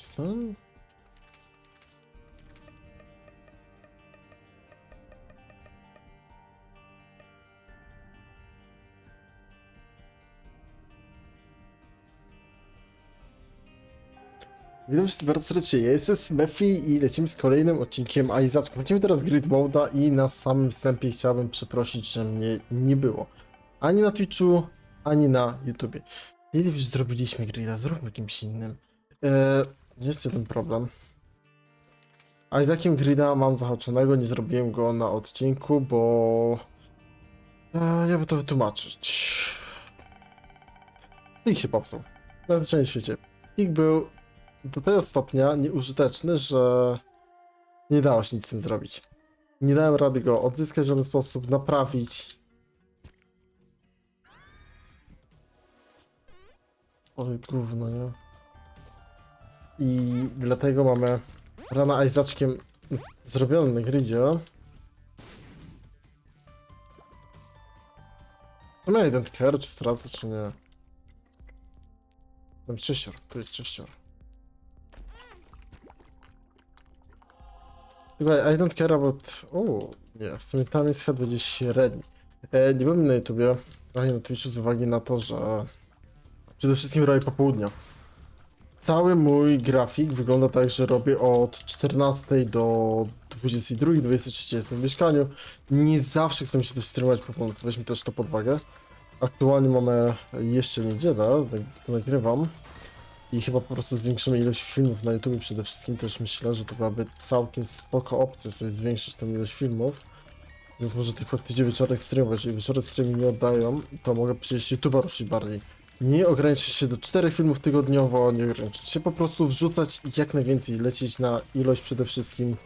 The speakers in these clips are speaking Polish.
Stąd? Witam wszystkich bardzo serdecznie, ja jestem Smefi i lecimy z kolejnym odcinkiem Aizaczka. Będziemy teraz Grid Moda i na samym wstępie chciałbym przeprosić, że mnie nie było. Ani na Twitchu, ani na YouTubie. Jeżeli już zrobiliśmy Grida, zróbmy kimś innym. Eee, jest jeden problem. Isaakiem Grida mam zahaczonego, nie zrobiłem go na odcinku, bo... Eee, jakby to wytłumaczyć. Plik się popsuł. Na zwyczajnym świecie. Plik był do tego stopnia nieużyteczny, że nie dało się nic z tym zrobić. Nie dałem rady go odzyskać w żaden sposób, naprawić. Ale gówno, nie? I dlatego mamy rana Isaackiem zrobiony na gridzie. To miał jeden care, czy stracę, czy nie? Tam czyścior, to jest czyścior. Słuchaj, I don't care about... O, nie, w sumie tam jest chyba gdzieś średni. E, nie byłem na YouTubie, ani na Twitchu z uwagi na to, że przede wszystkim robię popołudnia. Cały mój grafik wygląda tak, że robię od 14 do 22, 23 jestem w mieszkaniu. Nie zawsze chcę się też streamować po północy, weźmy też to pod uwagę. Aktualnie mamy jeszcze niedzielę, tak to nagrywam. I chyba po prostu zwiększymy ilość filmów na YouTube przede wszystkim. Też myślę, że to byłaby całkiem spoko opcja sobie zwiększyć tą ilość filmów. Więc może tych faktycznie wieczorek streamować. Jeżeli wieczorek streamy nie oddają, to mogę przyjść YouTube'a ruszyć bardziej. Nie ograniczyć się do czterech filmów tygodniowo, nie ograniczyć się, po prostu wrzucać jak najwięcej, lecieć na ilość przede wszystkim.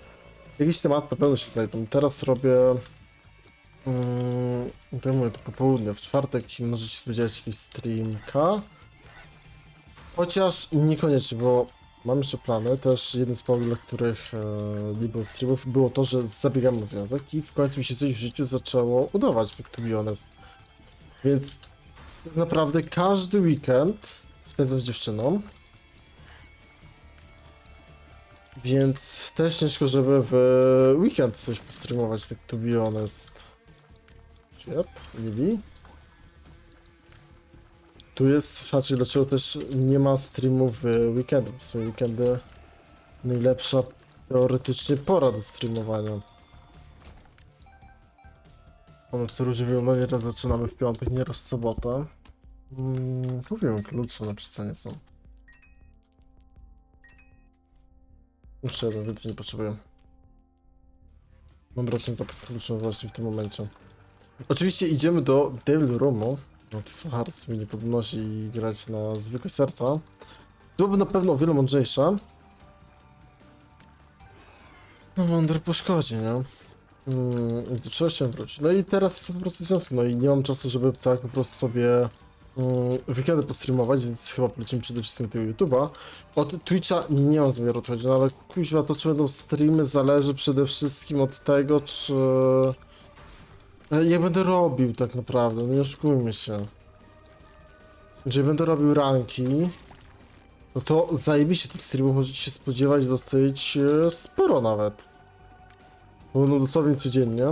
Jakiś temat na pewno się znajdą. Teraz robię... Mm, to mówię, to popołudnie. W czwartek możecie spodziewać jakiś streamka. Chociaż niekoniecznie, bo mam jeszcze plany. Też jeden z powodów, dla których e, nie było streamów, było to, że zabiegam na związek i w końcu mi się coś w życiu zaczęło udawać, tak to be honest. Więc tak naprawdę każdy weekend spędzam z dziewczyną. Więc też ciężko, żeby w weekend coś postreamować, tak to be honest. Shit, Lili? Tu jest haczyk, dlaczego też nie ma streamów w weekendy. W sumie weekendy najlepsza teoretycznie pora do streamowania. One są różnie wygląda, nieraz zaczynamy w piątek, nieraz w sobotę. Mm, kupiłem klucze na przecenie są. Jeszcze jeden, więcej nie potrzebuję. Mam roczny zapas kluczy właśnie w tym momencie. Oczywiście idziemy do Devil Roomu. No, Hearts mi nie podnosi grać na zwykłe serca. Byłoby na pewno o wiele mądrzejsze. No mądry po szkodzie, nie? To trzeba się wrócić. No i teraz po prostu związku, no i nie mam czasu, żeby tak po prostu sobie mm, weekendy postreamować, więc chyba polecimy przede wszystkim tego YouTube'a. Od Twitcha nie mam zamiaru odchodzić, no ale kuźwa, to czy będą streamy zależy przede wszystkim od tego, czy... E, Ja będę robił tak naprawdę, no nie oszukujmy się. Jeżeli będę robił ranki, no to zajebiście tych streamów możecie się spodziewać dosyć e, sporo nawet. Bo no dosłownie codziennie.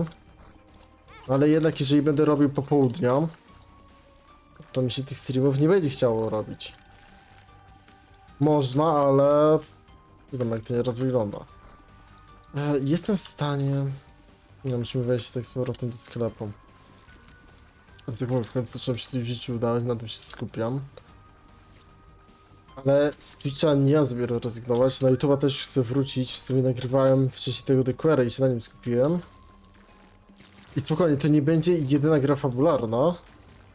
Ale jednak jeżeli będę robił popołudnia, to mi się tych streamów nie będzie chciało robić. Można, ale... Wiadomo jak to nieraz wygląda. E, Jestem w stanie... Nie, musimy wejść tak z powrotem do sklepu. Więc jak mówię, w końcu zacząłem się w życiu udawać, na tym się skupiam. Ale z Twitcha nie zamiaru rezygnować, na YouTube'a też chcę wrócić, w sumie nagrywałem wcześniej tego The Query i się na nim skupiłem. I spokojnie, to nie będzie jedyna gra fabularna.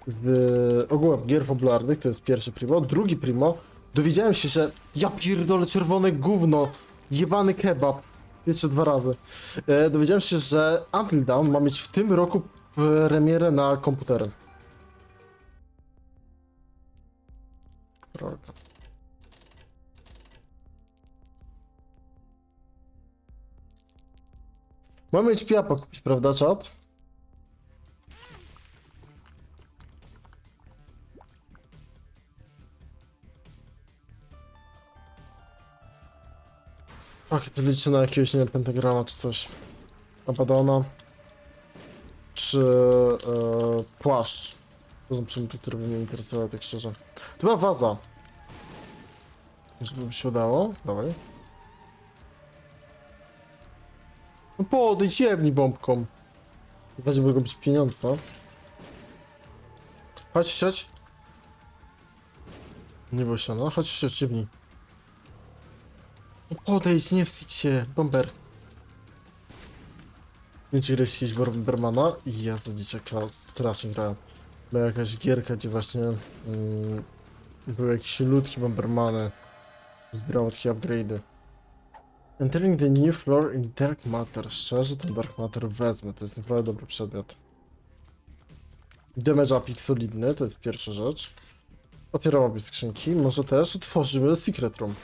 Z ogółem gier fabularnych, to jest pierwszy primo. Drugi primo, dowiedziałem się, że ja pierdolę czerwone gówno, jebany kebab. Jeszcze dwa razy. E, dowiedziałem się, że Until Dawn ma mieć w tym roku premierę na komputery. Rolka. Mamy piapa kupić, prawda, czat? Fuck, to liczę na jakiegoś, nie pentagrama czy coś. Abaddona. Czy e, płaszcz. To są przedmioty, które by mnie interesowały, tak szczerze. To była waza. Żeby mi się udało. Dawaj. No podejdź, jebnij bombką. Będzie mogą być pieniądze, no. Chodź, chodź. Nie bój się, no. Chodź, chodź, jebnij. No podejdź, nie wstydź się, bomber. Nie czy grałeś jakiegoś Bombermana? I ja za dzieciaka strasznie grałem. Była jakaś gierka, gdzie właśnie mm, były jakieś ludki Bombermany. Zbierało takie upgrade'y. Entering the new floor in Dark Matter. Szczerze, ten Dark Matter wezmę, to jest naprawdę dobry przedmiot. Damage upik solidny, to jest pierwsza rzecz. Otwieram obie skrzynki, może też otworzymy Secret Room.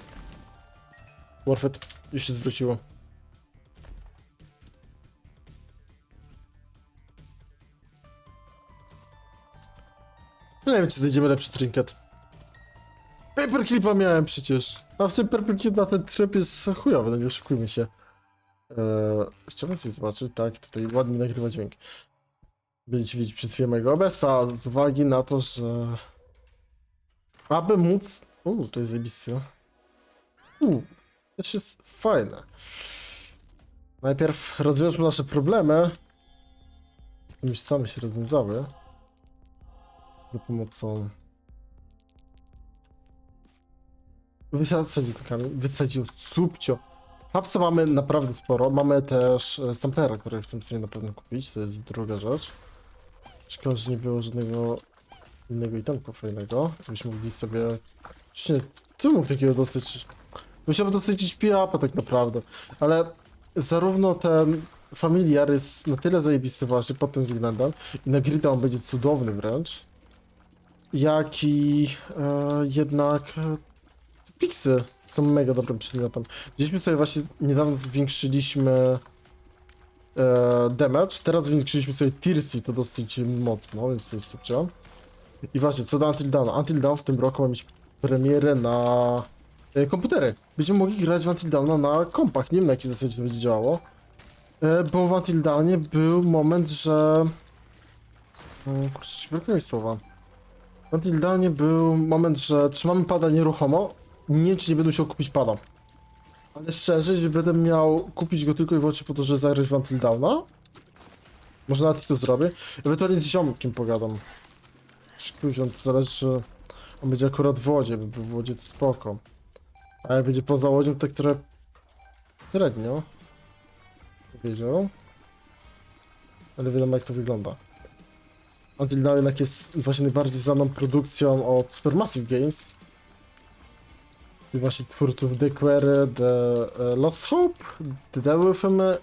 Warfet już się zwróciło. Nie wiem, czy znajdziemy lepszy trinket. Paperclipa miałem przecież. A w tym paperclip na ten tryb jest chujowy, no nie oszukujmy się. Eee, chciałbym coś zobaczyć, tak, tutaj ładnie nagrywa dźwięk. Będziecie widzieć przez chwilę mojego OBS-a z uwagi na to, że... Aby móc... Uuu, to jest zajebiste. Uuu, to jest fajne. Najpierw rozwiążmy nasze problemy. Które już same się rozwiązały. Za pomocą... Wysadził wysadził subcio. Hapsa mamy naprawdę sporo. Mamy też e, stamplera, który chcę sobie na pewno kupić. To jest druga rzecz. Szkoda, że nie było żadnego innego itemku fajnego, co byśmy mogli sobie... Czy nie, ty mógł takiego dostać? Musiałbym dostać jakiś piapa tak naprawdę, ale zarówno ten familiar jest na tyle zajebisty właśnie pod tym względem i na grida on będzie cudowny wręcz, jak i e, jednak Pixy są mega dobrym przedmiotem. Gdzieśmy sobie właśnie niedawno zwiększyliśmy e, damage, teraz zwiększyliśmy sobie Tirsi, to dosyć mocno, więc to jest super. I właśnie, co do Until Dawn. Until Dawn w tym roku ma mieć premierę na e, komputery. Będziemy mogli grać w Until Dawn na kompach, nie wiem na jakiej zasadzie to będzie działało. E, bo w Until Dawnie był moment, że... E, kurczę, brakuje mi słowa. W Until Dawnie był moment, że trzymamy pada nieruchomo, nie wiem, czy nie będę musiał kupić pada. Ale szczerze, jeżeli będę miał kupić go tylko i wyłącznie po to, żeby zagrać w Until Dawna, może nawet i to zrobię, ewentualnie z ziomkiem pogadam. Później to zależy, czy on będzie akurat w wodzie, bo w wodzie to spoko. A jak będzie poza łodzią, to które średnio. Wiedział. Ale wiadomo jak to wygląda. Until Dawn jednak jest właśnie najbardziej znaną produkcją od Supermassive Games. I właśnie twórców The Query, The e, Lost Hope, The Devil Within Me,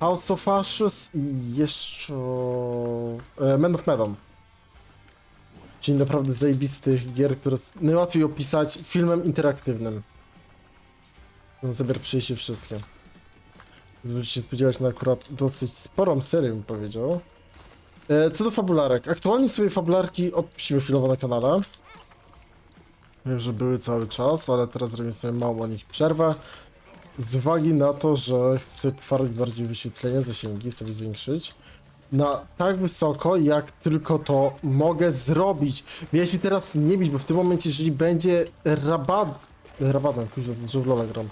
House of Ashes i jeszcze... e, Man of Medan. Czyli naprawdę zajebistych gier, które najłatwiej opisać filmem interaktywnym. Zamiar przejść je wszystkie. Możecie się spodziewać na akurat dosyć sporą serię, bym powiedział. E, co do fabularek. Aktualnie sobie fabularki odpuścimy chwilowo na kanale. Wiem, że były cały czas, ale teraz zrobimy sobie małą o nich przerwę. Z uwagi na to, że chcę tworzyć bardziej wyświetlenia, zasięgi sobie zwiększyć na tak wysoko, jak tylko to mogę zrobić. Miałeś mi teraz nie bić, bo w tym momencie, jeżeli będzie rabat... Rabadan, kuźwa, że w gram.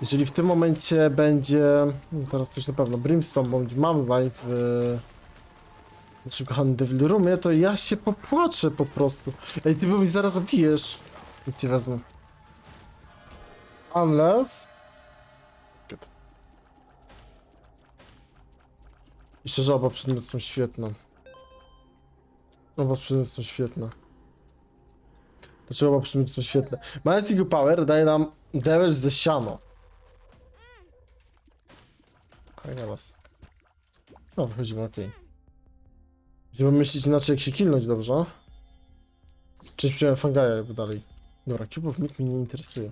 Jeżeli w tym momencie będzie... no Teraz coś na pewno, Brimstone, bądź mam znaj w... w naszym kochanym Devil Roomie, to ja się popłaczę po prostu. Ej, ty bo mi zaraz zabijesz. Nic nie wezmę. Unless... Good. I szczerze, oba przedmioty są świetne. Oba przedmioty są świetne. Dlaczego oba przedmioty są świetne? Magic Power daje nam damage ze siano. Fajna was. No, wychodzimy, okej. Będziemy myśleć inaczej, jak się kilnąć, dobrze? Czyś przyjąłem Fangaja jakby dalej. Dobra, cubów nikt mnie nie interesuje.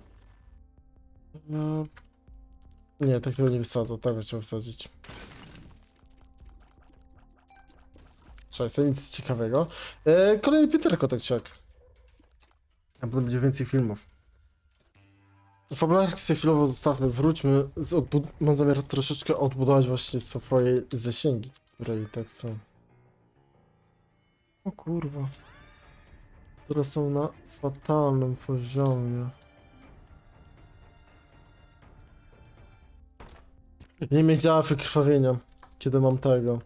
No... Nie, tak tego nie wysadzę, tak bym chciał wysadzić. Cześć, nic ciekawego. E, kolejny Pieterko, tak czy jak. A potem będzie więcej filmów. Fabularkę sobie chwilowo zostawmy, wróćmy. Mam zamiar troszeczkę odbudować właśnie swoje zasięgi, które i tak są. O kurwa. Które są na fatalnym poziomie. Nie mnie działa wykrwawienia, kiedy mam tego.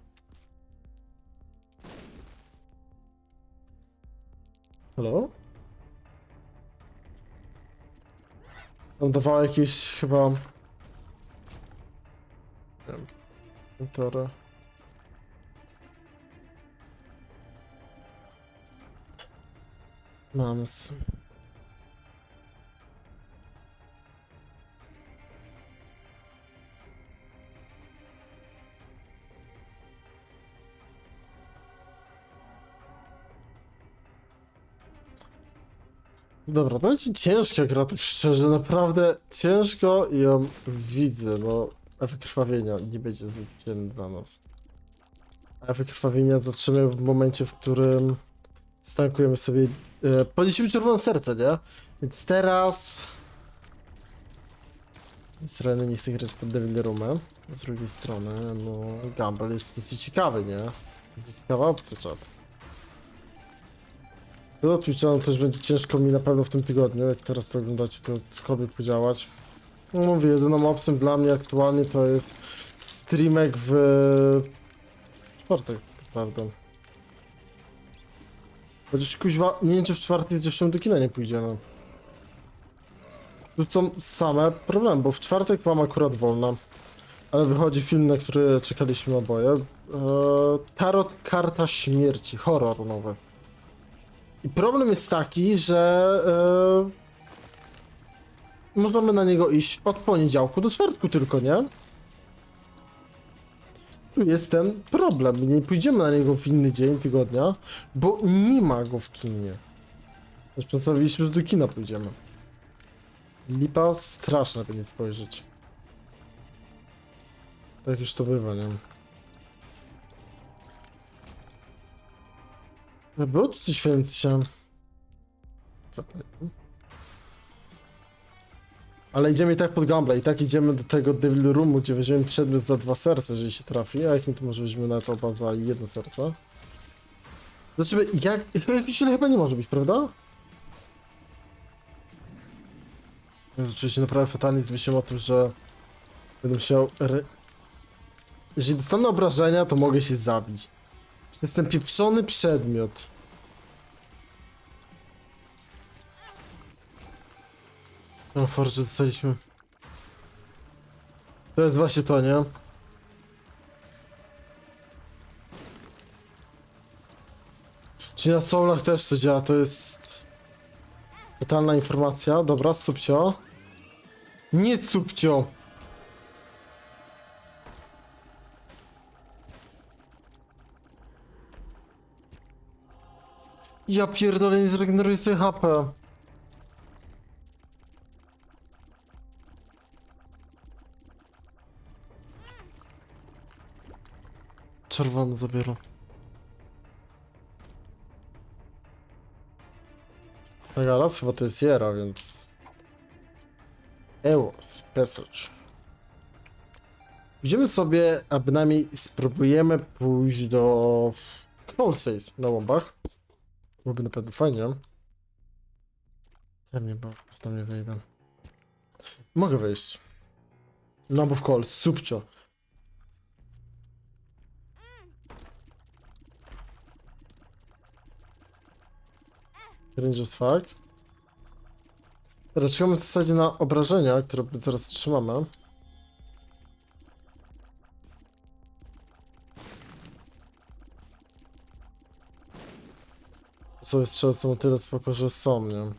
Hello? Tam dawało jakieś chyba... Nie wiem. Nams. Dobra, to będzie ciężka gra, tak szczerze, naprawdę ciężko ją widzę, bo wykrwawienia nie będzie zbyt dla nas. A wykrwawienia zaczynamy w momencie, w którym stankujemy sobie, e, podniesiemy czerwone serce, nie? Więc teraz... Sreny nie chce grać pod Devil Roomem. Z drugiej strony, no, Gamble jest dosyć ciekawy, nie? Dosyć ciekawa opcja, czat. To Twitcha też będzie ciężko mi na pewno w tym tygodniu, jak teraz to oglądacie, to cokolwiek podziałać. No mówię, jedyną opcją dla mnie aktualnie to jest streamek w czwartek, prawda? Chociaż kuźwa, nie wiem czy w czwartek jeszcze do kina nie pójdziemy. Tu są same problemy, bo w czwartek mam akurat wolna. Ale wychodzi film, na który czekaliśmy oboje. Eee, Tarot Karta Śmierci, horror nowy. I problem jest taki, że e, możemy na niego iść od poniedziałku do czwartku tylko, nie? Tu jest ten problem. Nie pójdziemy na niego w inny dzień tygodnia, bo nie ma go w kinie. Już postawiliśmy, że do kina pójdziemy. Lipa straszna, by nie spojrzeć. Tak już to bywa, nie? Było tu coś więcej. Zapomniałem. Ale idziemy i tak pod gamble, i tak idziemy do tego Devil Roomu, gdzie weźmiemy przedmiot za dwa serca, jeżeli się trafi, a jak nie, to może weźmiemy na to oba za jedno serce. Zobaczymy, jak... Ile chyba nie może być, prawda? Czuję się naprawdę fatalnie z o tym, że będę musiał... Re... Jeżeli dostanę obrażenia, to mogę się zabić. To jest ten pieprzony przedmiot. O, Forge dostaliśmy. To jest właśnie to, nie? Czyli na soulach też to działa, to jest... Totalna informacja. Dobra, subcio. Nie subcio! Ja pierdolę, nie zregeneruję sobie HP. Czerwony zabiorą. Tak, raz chyba to jest Jera, więc... Eos, Passage. Idziemy sobie, a bynajmniej spróbujemy pójść do... Close Face na łąbach. Byłoby na pewno fajnie. Ja mnie, bo tam nie wejdę. Mogę wejść. Bo w call, subcio. Cringe as fuck. Dobra, czekamy w zasadzie na obrażenia, które zaraz trzymamy. Sobie o tyle spoko, że są, nie?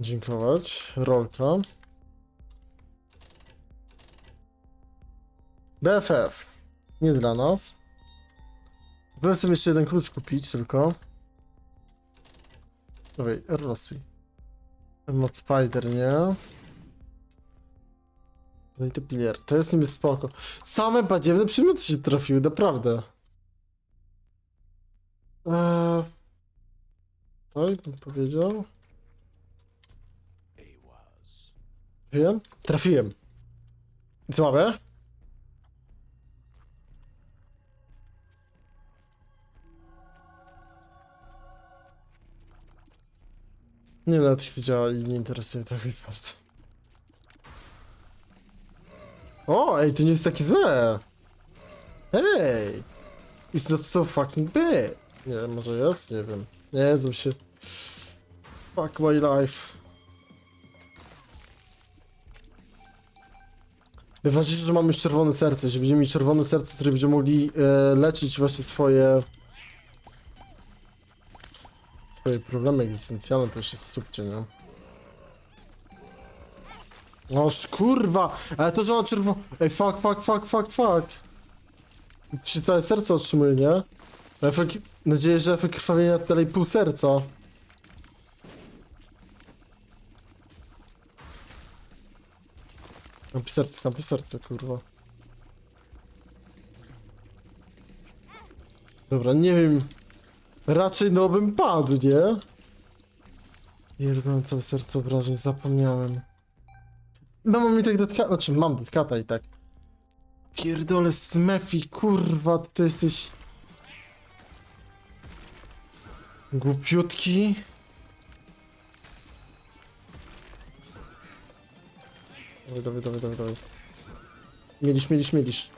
Dziękować. Rolka. BFF. Nie dla nas. Próbuję sobie jeszcze jeden klucz kupić tylko. Dawaj, rosuj. Mod Spider, nie? No i to pilier. To jest niby spoko. Same badziewne przedmioty się trafiły, naprawdę. Eee, tak bym powiedział. Wiem? Trafiłem. I co mamy? Nie jak to działa i nie interesuje jakoś bardzo. O, ej, to nie jest takie złe! Hej! It's not so fucking bad! Nie, może jest? Nie wiem. Nie znam się. Fuck my life. Najważniejsze, że mamy już czerwone serce, że będziemy mieć czerwone serce, które będziemy mogli e, leczyć właśnie swoje... Problemy egzystencjalne, to już jest subcie, nie? Oż kurwa! Ale to, że on czerwone... Ej, fuck, fuck, fuck, fuck, fuck! Się całe serce otrzymuje, nie? Efekt... Nadzieję, że efekt krwawienia dalej pół serca. Kampi serce, kampi serce, kurwa. Dobra, nie wiem. Raczej no bym padł, nie? Pierdolę całe serce obrażeń, zapomniałem. No mam i tak detka... Znaczy, mam detkata i tak. Pierdolę Smefi, kurwa, ty to jesteś... Głupiutki. Dawaj, dawaj, dawaj, dawaj, dawaj. Mielisz, mielisz, mielisz.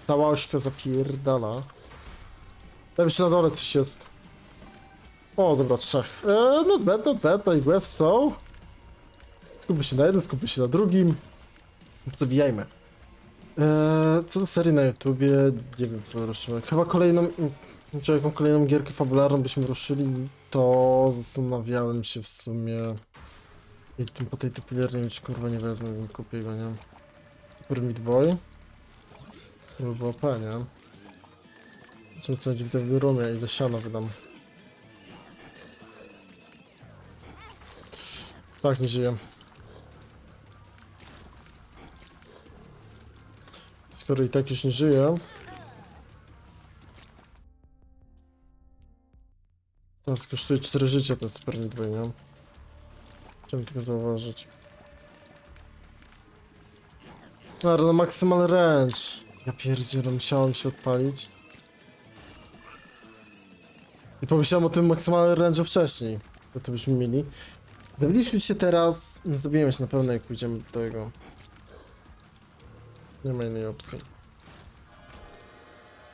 Cała ośka zapierdala. Tam jeszcze na dole coś jest. O, dobra, trzech. Eee, not bad, not bad, I guess so. Skupmy się na jednym, skupmy się na drugim. Zabijajmy. Eee, co do serii na YouTubie, nie wiem co ruszymy. Chyba kolejną, czy jaką kolejną gierkę fabularną byśmy ruszyli, to zastanawiałem się w sumie... I tym po tej typiliarnie już kurwa nie wezmę, nie kupię go, nie? Meat Boy. To by było P, nie? Co będzie w tym roomie, ile siana wydam. Tak, nie żyję. Skoro i tak już nie żyję. Teraz kosztuje 4 życia ten Boy, nie? Chciałem tylko zauważyć. Ale na maksymalny range. Ja pierdzielę, musiałem się odpalić. I pomyślałem o tym maksymalnym range'u wcześniej. To to byśmy mieli. Zabiliśmy się teraz. no, Zabijemy się na pewno jak pójdziemy do tego. Nie ma innej opcji.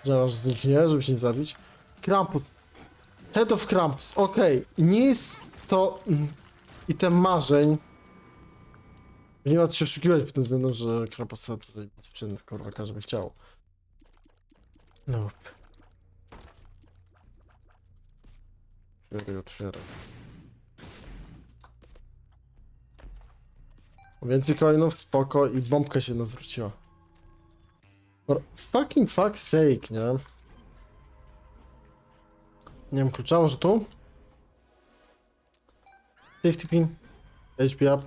Że aż zniknie, żeby się nie zabić. Krampus. Head of Krampus, okej. Nie jest to mm, item marzeń. Nie ma co się oszukiwać pod tym względem, że Krampus to czyn, kurwa, każdy by chciał. Nope. Otwieraj, otwieraj. Więcej coinów, spoko i bombka się nas. For fucking fuck's sake, nie? Nie wiem, klucza, może tu? Safety pin. HP up.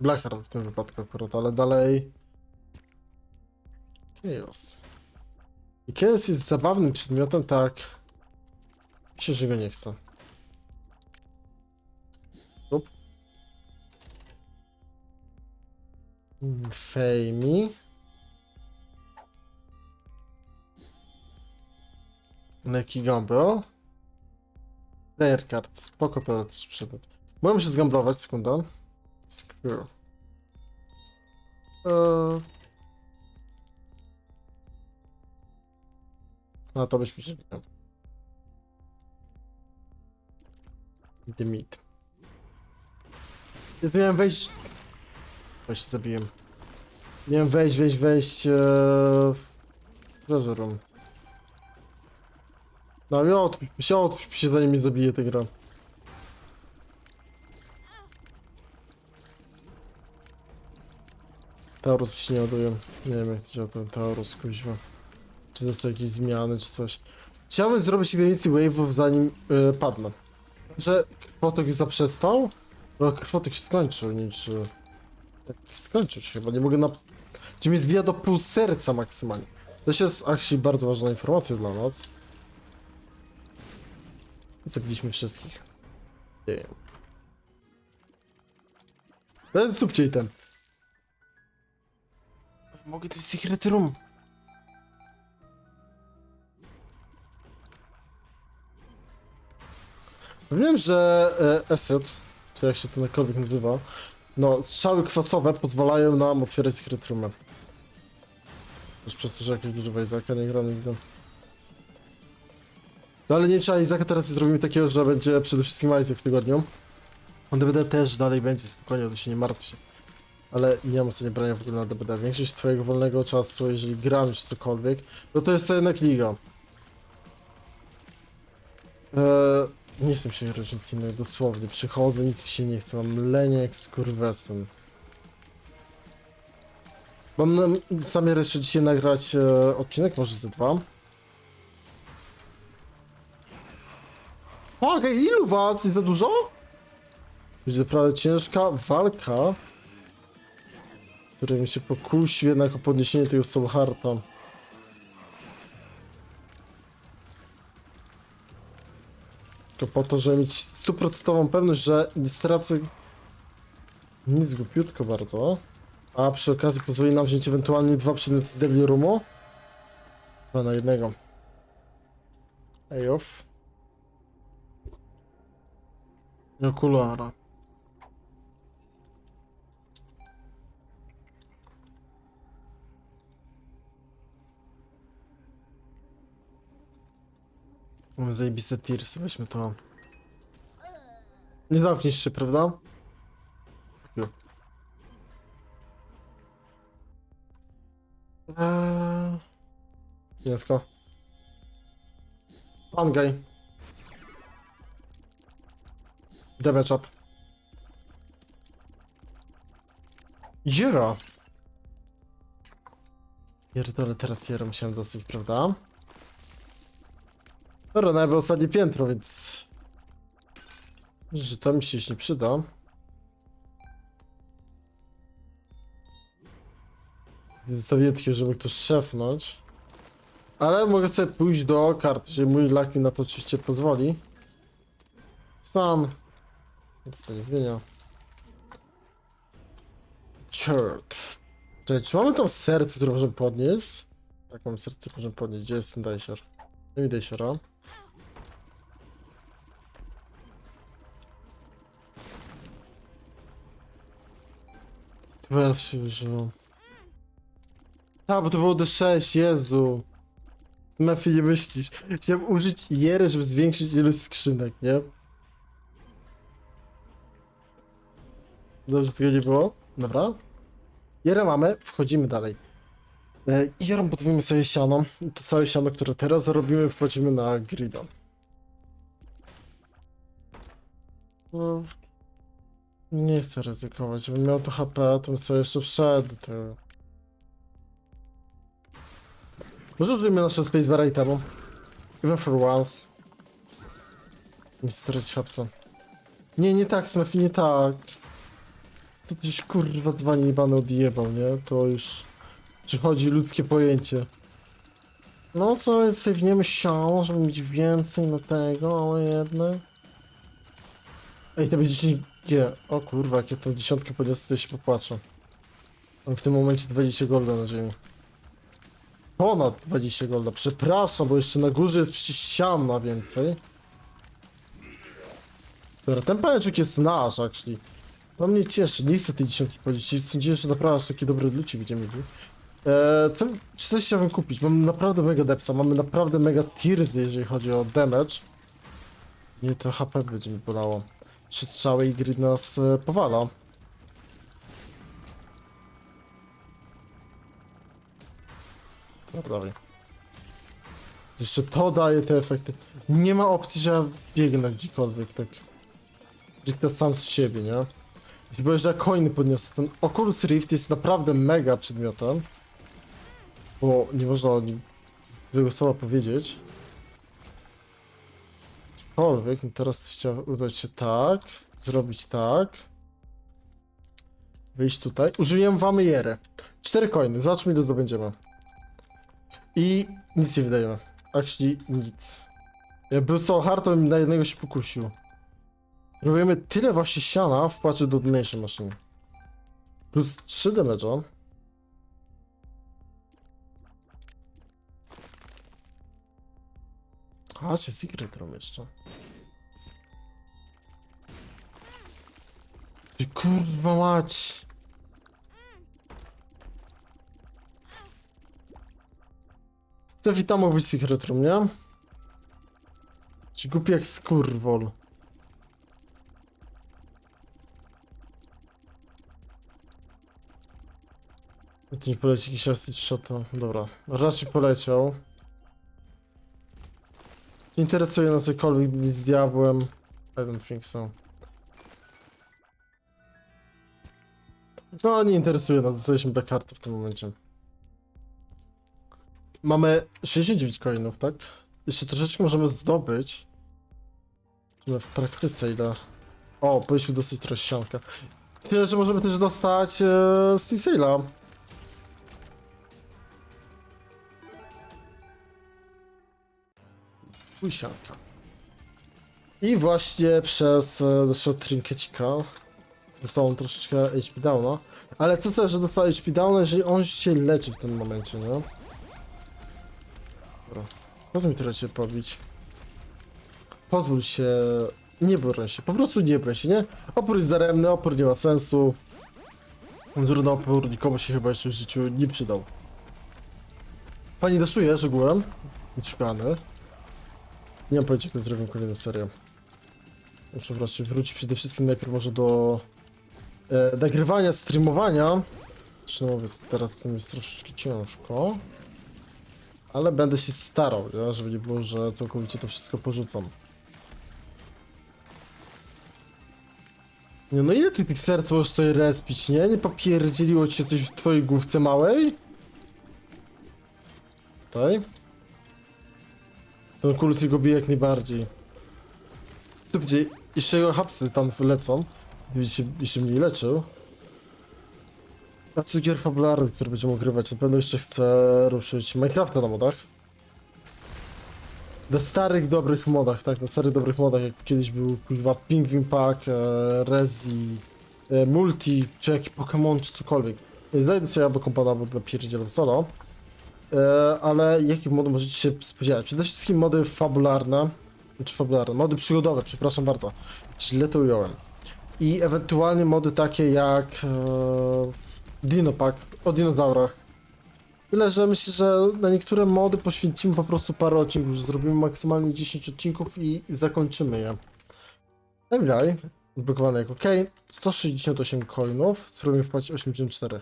Blackheart w tym wypadku akurat, ale dalej... Chaos. I Chaos jest zabawnym przedmiotem, tak... Myślę, że go nie chcę. Fejmi. Neki Gambro. Player card, spoko to też. Mogłem się zgamblować, sekunda. Screw. Eee... No to byśmy się meat. Więc miałem wejść... Się zabiłem. Miałem wejść, wejść, wejść... Eee... Treasure. No i otwórz się, otwórz się zanim mnie zabije tę gra. Taurus się nie ładuje. Nie wiem jak to działa ten Taurus, kuźwa. Czy to jakieś zmiany, czy coś. Chciałbym zrobić edycję wave'ów zanim yy, padnę. Że krwotok zaprzestał? No krwotok się skończył, nie czy... Skończył się chyba, nie mogę na... Czy mnie zbija do pół serca maksymalnie. To jest actually bardzo ważna informacja dla nas. Zabiliśmy wszystkich. Damn. To jest subciej ten. Mogę to jest secret room. Wiem, że e, Asset, czy jak się to nakolwiek nazywa, no, strzały kwasowe pozwalają nam otwierać secret roomy. Już przez to, że jakieś dużo Izaka nie gra nigdy. No ale nie trzeba Izaka teraz zrobimy takiego, że będzie przede wszystkim Isaac w tygodniu. On DBD też dalej będzie, spokojnie, to się nie martwcie. Ale nie mam ostatnio brania w ogóle na DBD. Większość swojego wolnego czasu, jeżeli gram już cokolwiek, no to jest to jednak liga. Eee, nie chcę grać nic innego, dosłownie. Przychodzę, nic mi się nie chce, mam lenię jak skurwesem. Mam na zamiar jeszcze dzisiaj nagrać e, odcinek, może ze dwa. Fuck, ej, ilu was? Jest za dużo? Będzie naprawdę ciężka walka. Który mi się pokusi jednak o podniesienie tego Soulhearta. Tylko po to, żeby mieć stuprocentową pewność, że nie stracę nic głupiutko bardzo. A przy okazji pozwoli nam wziąć ewentualnie dwa przedmioty z Devil Roomu. Dwa na jednego. Ej off. I okulara. Mamy zajebiste tirsy, weźmy to. Nie zamkniesz się, prawda? Jo. Eee... Mięsko. Pangaj. Damage up. Jera. Pierdolę, teraz Jera musiałem dostać, prawda? Dobra, nawet ostatnie piętro, więc... Że to mi się już nie przyda. Zostawię takie, żeby ktoś szefnąć. Ale mogę sobie pójść do kart, jeżeli mój lak mi na to oczywiście pozwoli. Sun. Nic to nie zmienia. Czekaj, czy mamy tam serce, które możemy podnieść? Tak, mam serce, które możemy podnieść. Gdzie jest ten Dajsior? Nie widzę Dajsiora. Twelve się użyło. Tak, bo to było D6, Jezu. Z Mefi nie myślisz. Chciałem użyć Jery, żeby zwiększyć ilość skrzynek, nie? Dobrze, tego nie było? Dobra. Jerę mamy, wchodzimy dalej. E, I Jerą podwójmy sobie siano. I To całe siano, które teraz zarobimy, wpłacimy na grida. Nie chcę ryzykować. Gdybym miał to HP, to bym sobie jeszcze wszedł tego. Może użyjmy nasze spacebar itemu. Even for once. Nie stracić hapsa. Nie, nie tak, Smefi, nie tak. To gdzieś kurwa dzwoni jebany odjebał, nie? To już przychodzi ludzkie pojęcie. No co, sejwniemy siano, żeby mieć więcej na tego, ale jednak. Ej, to będzie 10 G. O kurwa, jak ja tą dziesiątkę podniosę, to się popłaczę. Mam w tym momencie 20 golda na ziemi. Ponad 20 golda, przepraszam, bo jeszcze na górze jest przecież siana więcej. Dobra, ten pajączek jest nasz, actually. To mnie cieszy, nie chcę tej dziesiątki powiedzieć. Sądziłem, że naprawdę aż takie dobre ludzie będziemy mieli. Eee, co, czy coś chciałbym kupić? Mamy naprawdę mega depsa, mamy naprawdę mega tearsy, jeżeli chodzi o damage. Nie, to HP będzie mi bolało. Trzy strzały i grid nas e, powala. No. Jeszcze to daje te efekty. Nie ma opcji, że ja biegnę gdziekolwiek, tak. Biegnę sam z siebie, nie? Chyba, że ja coiny podniosę. Ten Oculus Rift jest naprawdę mega przedmiotem. Bo nie można o nim złego słowa powiedzieć. Aczkolwiek, no teraz chciałem udać się tak, zrobić tak. Wyjść tutaj. Użyłem Wamierę. Cztery coiny, zobaczmy ile zdobędziemy. I nic nie wydajemy. Actually nic. Jak był Soul Heart, to bym na jednego się pokusił. Robimy tyle właśnie siana w płacie do Donation Machine. Plus 3 damage'a. A, się Secret Room jeszcze. Ty kurwa mać! To witam mógł być Secret Room, nie? Czy głupi jak skurwol. Nie poleci jakiś acid shot, dobra. Raczej poleciał. Interesuje nas cokolwiek z diabłem. I don't think so. No, nie interesuje nas, dostaliśmy black karty w tym momencie. Mamy 69 coinów, tak? Jeszcze troszeczkę możemy zdobyć. W praktyce ile... O, powinniśmy dostać trochę ściankę. Tyle, że możemy też dostać e, Steve Sale'a. Łysianka. I właśnie przez e, naszego trinkecika dostał on troszeczkę HP downa. Ale co sobie, że dostał HP downa, jeżeli on się leczy w tym momencie, nie? Dobra. Pozwól mi trochę cię pobić. Pozwól się... Nie broń się, po prostu nie broń się, nie? Opór jest daremny, opór nie ma sensu. Zresztą opór nikomu się chyba jeszcze w życiu nie przydał. Fajnie daszuje, ogółem. Szukany. Nie mam pojęcia, jak zrobię kolejną serię. Muszę wreszcie wrócić przede wszystkim najpierw może do e, nagrywania, streamowania. Zresztą mówię, teraz tym jest troszeczkę ciężko. Ale będę się starał, nie? żeby nie było, że całkowicie to wszystko porzucam. Nie no ile ty tych serc możesz sobie respić, nie? Nie popierdzieliło ci się coś w twojej główce małej? Tutaj? Ten kulus go bije jak najbardziej. Będzie? Jeszcze jego hapsy tam lecą. Się jeszcze mniej leczył. A co gier fabularnych, które będziemy ogrywać? Na pewno jeszcze chcę ruszyć Minecrafta na modach. Na starych, dobrych modach, tak? Na starych, dobrych modach, jak kiedyś był kuźwa Pingwin Pack, e, Rezi, e, Multi, czy jaki Pokémon, czy cokolwiek. Nie znajdę sobie albo kompana, bo napierdzielam solo. E, ale jakie mody możecie się spodziewać? Przede wszystkim mody fabularne, czy fabularne, mody przygodowe, przepraszam bardzo. Źle to ująłem. I ewentualnie mody takie jak e, Dinopack o dinozaurach. Tyle, że myślę, że na niektóre mody poświęcimy po prostu parę odcinków, że zrobimy maksymalnie 10 odcinków i zakończymy je. Najbliżej, odblokowane jak OK, 168 coinów, spróbujemy wpłacić 84.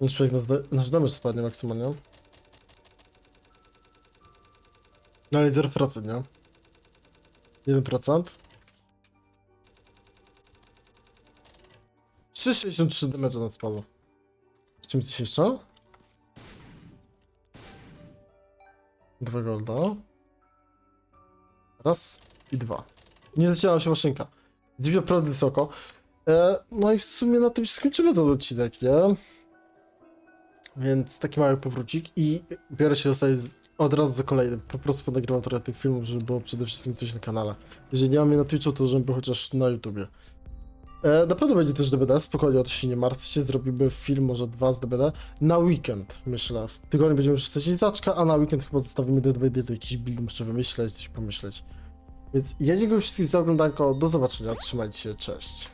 Niż jak nasz damage spadnie maksymalnie. No ale 0%, nie? 1%. 3,63 damage nam spadło. Chcemy coś jeszcze? Dwa golda. Raz i dwa. Nie zacięła się maszynka. Drzwi naprawdę wysoko. E, no i w sumie na tym skończymy ten odcinek, nie? Więc taki mały powrócik i biorę się zostaje z, od razu za kolejny. Po prostu ponagrywam trochę tych filmów, żeby było przede wszystkim coś na kanale. Jeżeli nie mam mnie na Twitchu, to żeby chociaż na YouTubie. E, na pewno będzie też DBD, spokojnie o to się nie martwcie, zrobimy film, może dwa z DBD, na weekend, myślę. W tygodniu będziemy chceć zaczka, a na weekend chyba zostawimy DBD, to jakiś build muszę wymyśleć, coś pomyśleć. Więc ja dziękuję wszystkim za oglądanko, do zobaczenia, trzymajcie się, cześć.